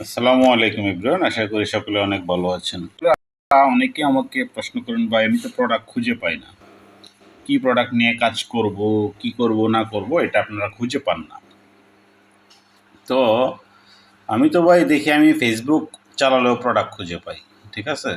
আসসালামু আলাইকুম ইব্রাহিম, আশা করি সকলে অনেক ভালো আছেন। অনেকে আমাকে প্রশ্ন করেন, ভাই, আমি তো প্রোডাক্ট খুঁজে পাই না। কি প্রোডাক্ট নিয়ে কাজ করব, কি করব, না করব, এটা আপনারা খুঁজে পান না। তো আমি তো ভাই, দেখি আমি ফেসবুক চালালেও প্রোডাক্ট খুঁজে পাই, ঠিক আছে?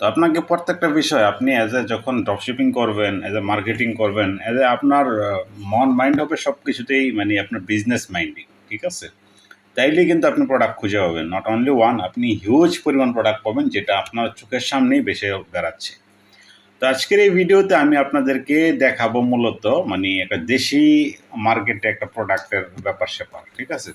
তো আপনাকে প্রত্যেকটা বিষয়, আপনি অ্যাজ এ যখন ড্রপশিপিং করবেন অ্যাজ এ মার্কেটিং করবেন অ্যাজ এ আপনার মন মাইন্ড হবে সব কিছুতেই মানে আপনার বিজনেস মাইন্ডিং ঠিক আছে? তাইলে কিন্তু আপনি প্রোডাক্ট খুঁজে পাবেন। নট অনলি ওয়ান আপনি হিউজ পরিমাণ প্রোডাক্ট পাবেন যেটা আপনার চোখের সামনেই বেশি বেড়াচ্ছে। তো আজকের এই ভিডিওতে আমি আপনাদেরকে দেখাবো মূলত মানে একটা দেশি মার্কেটে একটা প্রোডাক্টের ব্যাপার স্যাপার ঠিক আছে?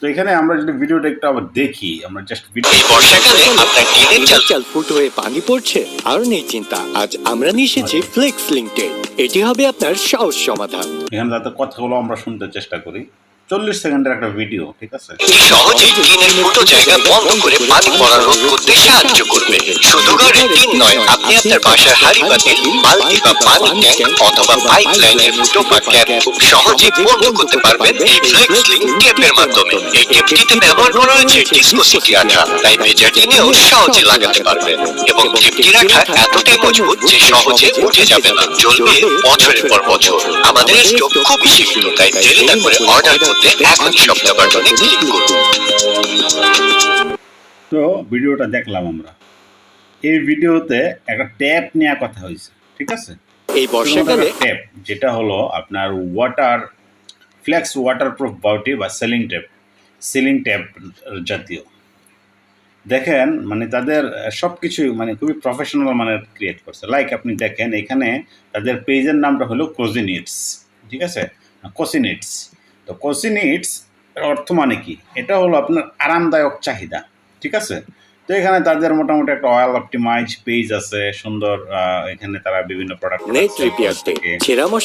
তো এখানে আমরা যদি ভিডিওটা একটু আবার দেখি আমরা জাস্ট ভিডিও বর্ষাকালে আপনার টিনের চাল। চাল ফুট হয়ে পানি পড়ছে আর নেই চিন্তা আজ আমরা নিয়ে এসেছি ফ্লেক্স এটি হবে আপনার সহজ সমাধান। এখানে যাতে কথাগুলো আমরা শুনতে চেষ্টা করি। চল্লিশ সেকেন্ডের একটা ভিডিও ঠিক আছে? সহজে টিনের ফুটো জায়গা বন্ধ করে পানি পড়া রোধ করতে সাহায্য করবে। শুধু ঘরে টিন নয়, আপনি আপনার বাসার হাড়ি পাতিল বালতি বা পানি ট্যাঙ্ক অথবা পাইপ লাইনের ফুটো বা ট্যাপ খুব সহজে বন্ধ করতে পারবেন এই ফ্লেক্স লিঙ্ক মাধ্যমে। এই টেপটিতে ব্যবহার করা হয়েছে ডিসকো সিটি আঠা, তাই ভেজা টিনেও সহজে লাগাতে পারবেন এবং টেপটির আঠা এতটাই মজবুত যে সহজে উঠে যাবে না চলবে বছরের পর বছর। আমাদের স্টক খুবই সীমিত তাই দেরি না করে অর্ডার বাটনে ক্লিক করুন তো ভিডিওটা দেখলাম আমরা। এই ভিডিওতে একটা ট্যাপ নেওয়া কথা হয়েছে ঠিক আছে? এই বর্ষাকালে ট্যাপ যেটা হলো আপনার water flex waterproof beauty বা সেলিং ট্যাপ সিলিং ট্যাপ জাতীয়। দেখেন মানে তাদের সব কিছু মানে খুবই প্রফেশনাল মানের ক্রিয়েট করছে। লাইক আপনি দেখেন এখানে তাদের পেজের নামটা হলো কোজিনিটস ঠিক আছে? কোসিনিটস তো কোসিনিটস অর্থ মানে কি? এটা হলো আপনার আরামদায়ক চাহিদা ঠিক আছে? তো এখানে তাদের মোটামুটি একটা অয়েল অপটিমাইজ পেজ আছে সুন্দর এখানে তারা বিভিন্ন প্রোডাক্ট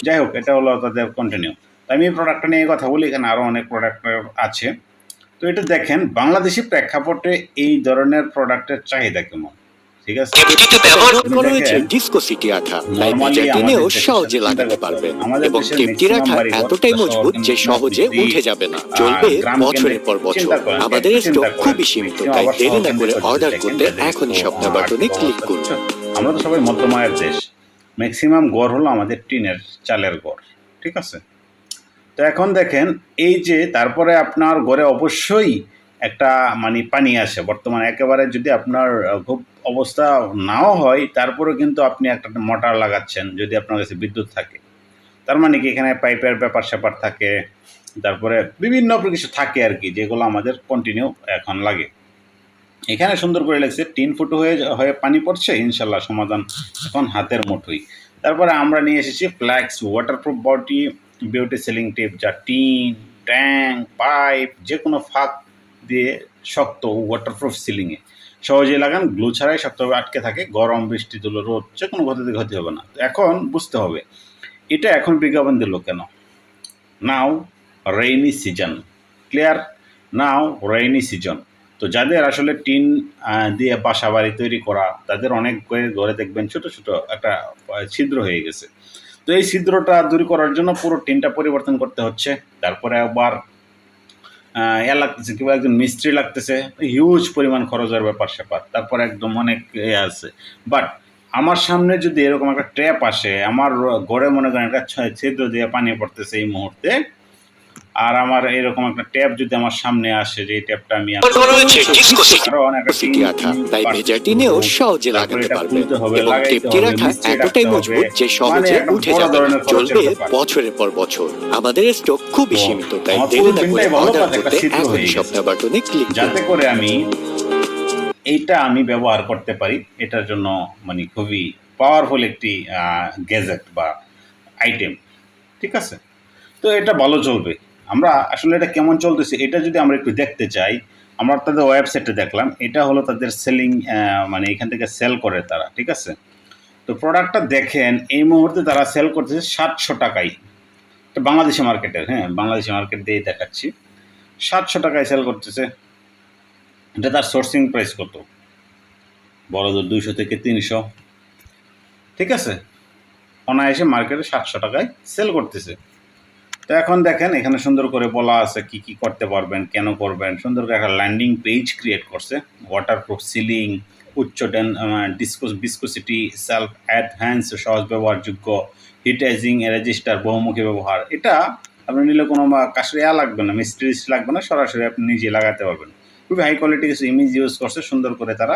যাই হোক এটা হলো তাদের কন্টিনিউ আমি এই প্রোডাক্টটা নিয়ে কথা বলি এখানে আরও অনেক প্রোডাক্ট আছে। তো এটা দেখেন বাংলাদেশি প্রেক্ষাপটে এই ধরনের প্রোডাক্টের চাহিদা কেমন? ঠিক আছে? টেপটিতে ব্যবহার করা হয়েছে ডিসকো সিটি আঠা তাই টিনেও দেশে সহজে লাগাতে পারবেন এবং আঠা বাড়িঘর এতটাই মজবুত যে সহজে উঠে যাবে না। চলবে বছরের পর বছর। আমাদের স্টক খুবই সীমিত তাই দেরি না করে অর্ডার করতে এখনই সপ্তাহ বাটনে ক্লিক করুন। আমরা তো সবাই মধ্যমায়ের দেশ। ম্যাক্সিমাম গড় হলো আমাদের টিনের চালের গড় ঠিক আছে? তো এখন দেখেন এই যে তারপরে আপনার ঘরে অবশ্যই একটা মানে পানি আসে। বর্তমানে একেবারে যদি আপনার খুব অবস্থা নাও হয়, তারপরেও কিন্তু আপনি একটা মোটর লাগাচ্ছেন যদি আপনার কাছে বিদ্যুৎ থাকে। তার মানে কি এখানে পাইপের ব্যাপার স্যাপার থাকে, তারপরে বিভিন্ন কিছু থাকে আর কি, যেগুলো আমাদের কন্টিনিউ এখন লাগে। এখানে সুন্দর করে লেগেছে তিন ফুট হয়ে হয়ে পানি পড়ছে, ইনশাল্লাহ সমাধান এখন হাতের মুঠোই। তারপরে আমরা নিয়ে এসেছি flex waterproof body beauty sealing tip যা টিন ট্যাঙ্ক পাইপ যে কোনো ফাঁক দিয়ে শক্ত ওয়াটারপ্রুফ সিলিংয়ে সহজে লাগান গ্লু ছাড়াই শক্তভাবে আটকে থাকে, গরম, বৃষ্টি তুলো রোদ যে কোনো গতিতে ক্ষতি হবে না। এখন বুঝতে হবে, এটা এখন বিজ্ঞাপন দিল কেন? Now rainy season clear now rainy season তো যাদের আসলে টিন দিয়ে বাসা বাড়ি তৈরি করা, তাদের অনেক ঘরে দেখবেন ছোট ছোট একটা ছিদ্র হয়ে গেছে। তো এই ছিদ্রটা দূর করার জন্য পুরো টিনটা পরিবর্তন করতে হচ্ছে। তারপরে আবার ইয়া লাগতেছে কিংবা একজন মিস্ত্রি লাগতেছে হিউজ পরিমাণ খরচের ব্যাপার স্যাপার। তারপর একদম অনেক এ আছে। বাট আমার সামনে যদি এরকম একটা ট্র্যাপ আসে, আমার ঘরে মনে করেন একটা ছিদ্র দিয়ে পানি পড়তেছে এই মুহূর্তে আর আমার এরকম একটা ট্যাপ যদি আমার সামনে আসে যে এই ট্যাপটা আমি তাই ভেজা টিনেও সহজে লাগাতে এটা হবে, এবং মিস্ত্রি এতটাই মজবুত যে সহজে মানে উঠে যাবে ধরনের চলবে বছরের পর বছর। আমাদের স্টক খুবই সীমিত তাই দেরি না করে অর্ডার করতে ছিদ্র এখনই সপ্তাহ বাটনে ক্লিক যাতে করে আমি এইটা আমি ব্যবহার করতে পারি এটার জন্য মানে খুবই পাওয়ারফুল একটি গ্যাজেট বা আইটেম ঠিক আছে? তো এটা ভালো চলবে। আমরা আসলে এটা কেমন চলতেছে, এটা যদি আমরা একটু দেখতে চাই, আমরা তাদের ওয়েবসাইটে দেখলাম, এটা হলো তাদের সেলিং মানে এখান থেকে সেল করে তারা, ঠিক আছে? তো প্রোডাক্টটা দেখেন, এই মুহূর্তে তারা সেল করতেছে সাতশো টাকায়। এটা বাংলাদেশি মার্কেটের হ্যাঁ বাংলাদেশি মার্কেট দিয়েই দেখাচ্ছি। সাতশো টাকায় সেল করতেছে। এটা তার সোর্সিং প্রাইস কত? বড়দের দুইশো থেকে তিনশো। ঠিক আছে? অনায়াসে মার্কেটে সাতশো টাকায় সেল করতেছে। তো এখন দেখেন, এখানে সুন্দর করে বলা আছে কি কি করতে পারবেন, কেন করবেন। সুন্দর করে একটা ল্যান্ডিং পেজ ক্রিয়েট করছে। ওয়াটারপ্রুফ সিলিং উচ্চ ডিসকোস বিস্কোসিটি সেলফ অ্যাডভ্যান্স সহজ ব্যবহারযোগ্য হিটাইজিং রেজিস্টার বহুমুখী ব্যবহার। এটা আপনি নিলে কোনো কাশরিয়া লাগবে না, মিস্ত্রি লাগবে না, সরাসরি আপনি নিজে লাগাতে পারবেন। খুবই হাই কোয়ালিটি কিছু ইমেজ ইউজ করছে, সুন্দর করে তারা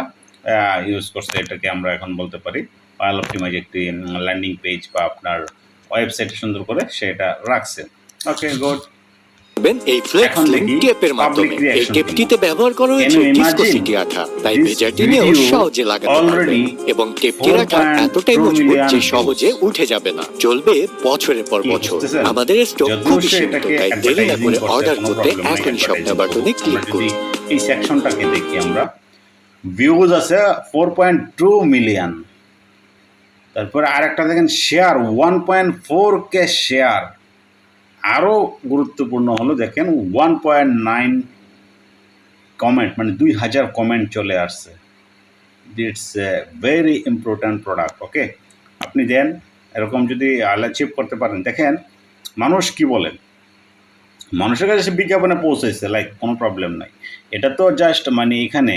ইউজ করছে এটাকে আমরা এখন বলতে পারি। পায়াল অপটিমাইজ একটি ল্যান্ডিং পেজ বা আপনার ওয়েবসাইটে সুন্দর করে সেটা রাখছে। ওকে গুড করবেন এই ফ্লেক্স টেপের মাধ্যমে এই টেপটিতে ব্যবহার করা হয়েছে Can ডিসকোসিটি আঠা। তাই This ভেজার সহজে লাগাতে পারবেন এবং টেপটি রাখা এতটাই মজবুত যে সহজে উঠে যাবে না। চলবে বছরের পর বছর। আমাদের স্টক খুবই সীমিত তাই দেরি না করে অর্ডার করতে problem নাই, এখন স্বপ্ন বাটনে ক্লিক করুন। এই সেকশনটাকে দেখি আমরা। ভিউজ আছে ফোর পয়েন্ট টু মিলিয়ন তারপরে আরেকটা দেখেন share one point four K share আরও গুরুত্বপূর্ণ হলো, দেখেন ওয়ান পয়েন্ট নাইন কমেন্ট মানে দুই হাজার কমেন্ট চলে আসছে। It's a very important product okay আপনি দেন, এরকম যদি অ্যাচিভ করতে পারেন। দেখেন, মানুষ কি বলেন মানুষের কাছে সে বিজ্ঞাপনে পৌঁছেছে লাইক কোনো প্রবলেম নাই। এটা তো জাস্ট মানে এখানে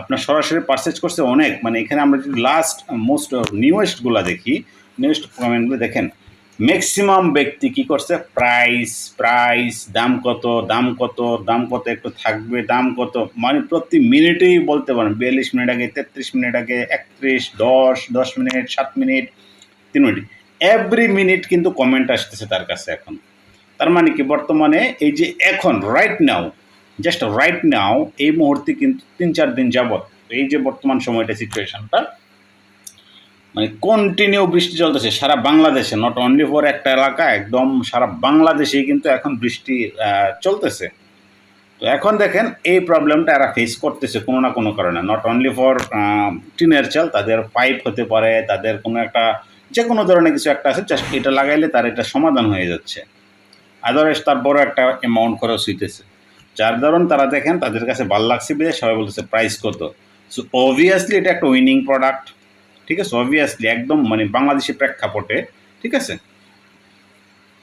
আপনার সরাসরি পারচেজ করছে অনেক। মানে এখানে আমরা যদি লাস্ট মোস্ট নিউয়েস্টগুলো দেখি নিউয়েস্ট কমেন্টগুলো দেখেন ম্যাক্সিমাম ব্যক্তি কি করছে? প্রাইস প্রাইস দাম কত দাম কত দাম কত একটু থাকবে, দাম কত? মানে প্রতি মিনিটেই বলতে পারেন, বিয়াল্লিশ মিনিট আগে, তেত্রিশ মিনিট আগে, একত্রিশ, দশ দশ মিনিট, সাত মিনিট, তিন মিনিট। এভরি মিনিট কিন্তু কমেন্ট আসতেছে তার কাছে এখন। তার মানে কি? বর্তমানে এই যে এখন right now just right now এই মুহূর্তে কিন্তু তিন চার দিন যাবত এই যে বর্তমান সময়টা সিচুয়েশনটা মানে কন্টিনিউ বৃষ্টি চলতেছে সারা বাংলাদেশে নট অনলি ফর একটা এলাকা, একদম সারা বাংলাদেশেই কিন্তু এখন বৃষ্টি চলতেছে। তো এখন দেখেন এই প্রবলেমটা এরা ফেস করতেছে কোনো না কোনো কারণে। নট অনলি ফর টিনের চাল, তাদের পাইপ হতে পারে, তাদের কোনো একটা যে কোনো ধরনের কিছু একটা আছে জাস্ট এটা লাগাইলে তার এটা সমাধান হয়ে যাচ্ছে। আদারওয়াইজ তার বড় একটা অ্যামাউন্ট খরচ হইতেছে। যার ধরুন তারা দেখেন তাদের কাছে ভালো লাগছে বিয়ে সবাই বলতেছে প্রাইস কত? সো অবভিয়াসলি এটা একটা উইনিং প্রোডাক্ট ঠিক আছে? অবভিয়াসলি একদম মানে বাংলাদেশি প্রেক্ষাপটে ঠিক আছে?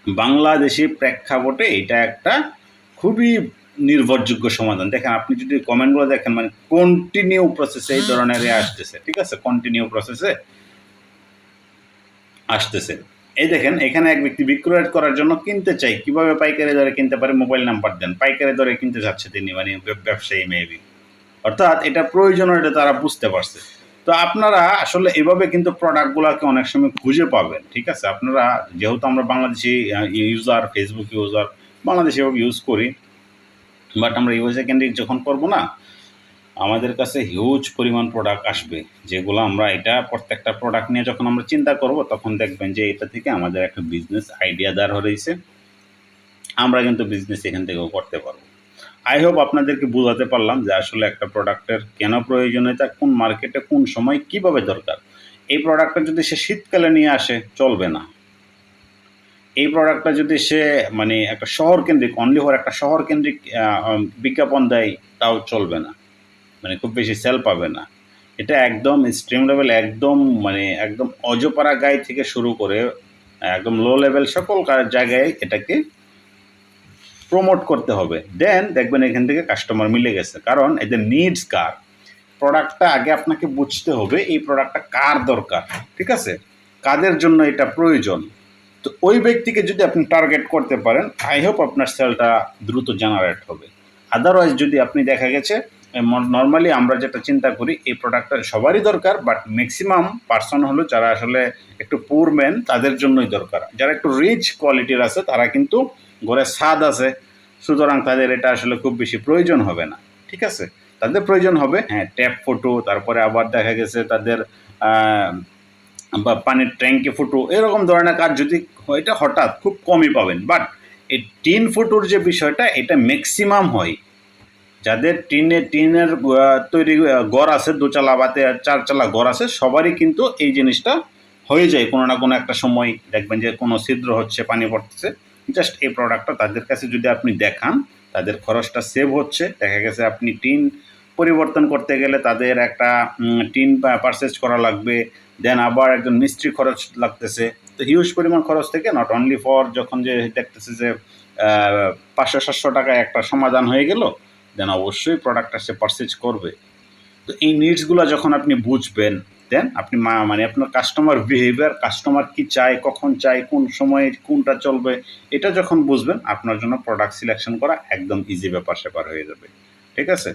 বাংলাদেশি প্রেক্ষাপটে এটা একটা খুবই নির্ভরযোগ্য সমাধান। দেখেন আপনি যদি কমেন্টগুলো দেখেন মানে কন্টিনিউ প্রসেসে এই ধরনের আসতেছে ঠিক আছে? কন্টিনিউ প্রসেসে আসতেছে। এই দেখেন এখানে এক ব্যক্তি বিক্রয় করার জন্য কিনতে চাই কীভাবে পাইকারি দরে কিনতে পারে মোবাইল নাম্বার দেন? পাইকারি দরে কিনতে চাচ্ছে তিনি মানে ব্যব- ব্যবসায়ী মেবি অর্থাৎ এটা প্রয়োজন এটা তারা বুঝতে পারছে। তো আপনারা আসলে এভাবে কিন্তু প্রোডাক্টগুলোকে অনেক সময় খুঁজে পাবেন, ঠিক আছে? আপনারা যেহেতু আমরা বাংলাদেশি ইউজার ফেসবুক ইউজার বাংলাদেশে এভাবে ইউজ করি বাট আমরা ইউএসএ কেন্দ্রিক যখন করব না, আমাদের কাছে হিউজ পরিমাণ প্রোডাক্ট আসবে, যেগুলো আমরা এটা প্রত্যেকটা প্রোডাক্ট নিয়ে যখন আমরা চিন্তা করব, তখন দেখবেন যে এটা থেকে আমাদের একটা বিজনেস আইডিয়া দাঁড় হয়েছে আমরা কিন্তু বিজনেস এখান থেকেও করতে পারব। আই হোপ আপনাদেরকে বোঝাতে পারলাম যে আসলে একটা প্রোডাক্টের কেন প্রয়োজনীয়তা, কোন মার্কেটে কোন সময় কীভাবে দরকার। এই প্রোডাক্টটা যদি সে শীতকালে নিয়ে আসে, চলবে না। এই প্রোডাক্টটা যদি সে মানে একটা শহর কেন্দ্রিক অনলি একটা শহর কেন্দ্রিক বিজ্ঞাপন দেয়, তাও চলবে না। মানে খুব বেশি সেল পাবে না। এটা একদম স্ট্রিম লেভেল একদম মানে একদম অজপাড়া গায়ে থেকে শুরু করে, একদম লো লেভেল সকল জায়গায় এটাকে প্রমোট করতে হবে। দেন দেখবেন এখান থেকে কাস্টমার মিলে গেছে। কারণ এদের নিডস কার? প্রোডাক্টটা আগে আপনাকে বুঝতে হবে, এই প্রোডাক্টটা কার দরকার? ঠিক আছে? কাদের জন্য এটা প্রয়োজন? তো ওই ব্যক্তিকে যদি আপনি টার্গেট করতে পারেন আই হোপ আপনার সেলটা দ্রুত জেনারেট হবে। আদারওয়াইজ যদি আপনি দেখা গেছে নর্মালি আমরা যেটা চিন্তা করি, এই প্রোডাক্টটা সবারই দরকার বাট ম্যাক্সিমাম পার্সন হলো যারা আসলে একটু পুর ম্যান তাদের জন্যই দরকার। যারা একটু রিচ কোয়ালিটির আছে, তারা কিন্তু ঘরে স্বাদ আছে, সুতরাং তাদের এটা আসলে খুব বেশি প্রয়োজন হবে না। ঠিক আছে? তাদের প্রয়োজন হবে হ্যাঁ ট্যাপ ফটো তারপরে আবার দেখা গেছে তাদের বা পানির ট্যাঙ্কি ফুটো এরকম ধরনের কাজ যদি এটা হঠাৎ খুব কমই পাবেন। বাট এই টিন ফুটোর যে বিষয়টা, এটা ম্যাক্সিমাম হয়। যাদের টিনে, টিনের তৈরি ঘর আছে, দোচালা বা তে- চারচালা ঘর আছে, সবারই কিন্তু এই জিনিসটা হয়ে যায়। কোনো না কোনো একটা সময় দেখবেন যে কোনো ছিদ্র হচ্ছে, পানি পড়তেছে। জাস্ট এই প্রোডাক্টটা তাদের কাছে যদি আপনি দেখান, তাদের খরচটা সেভ হচ্ছে। দেখা গেছে আপনি টিন পরিবর্তন করতে গেলে তাদের একটা টিন পারচেজ করা লাগবে। দেন আবার একজন মিস্ত্রি খরচ লাগতেছে। তো হিউজ পরিমাণ খরচ থেকে নট অনলি ফর যখন যে দেখতেছে যে পাঁচশো, সাতশো টাকায় একটা সমাধান হয়ে গেল দেন অবশ্যই প্রোডাক্টটা সে পারচেজ করবে। তো এই নিডসগুলো যখন আপনি বুঝবেন দেন আপনি মানে আপনার কাস্টমার বিহেভিয়ার কাস্টমার কি চায়, কখন চায়, কোন সময়ে কোনটা চলবে, এটা যখন বুঝবেন, আপনার জন্য প্রোডাক্ট সিলেকশন করা একদম ইজি ব্যাপার স্যাপার হয়ে যাবে। ঠিক আছে?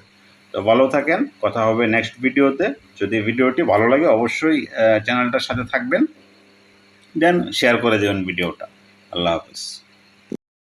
তো ভালো থাকেন, কথা হবে নেক্সট ভিডিওতে যদি ভিডিওটি ভালো লাগে, অবশ্যই চ্যানেলটার সাথে থাকবেন দেন শেয়ার করে দেবেন ভিডিওটা আল্লাহ হাফিজ।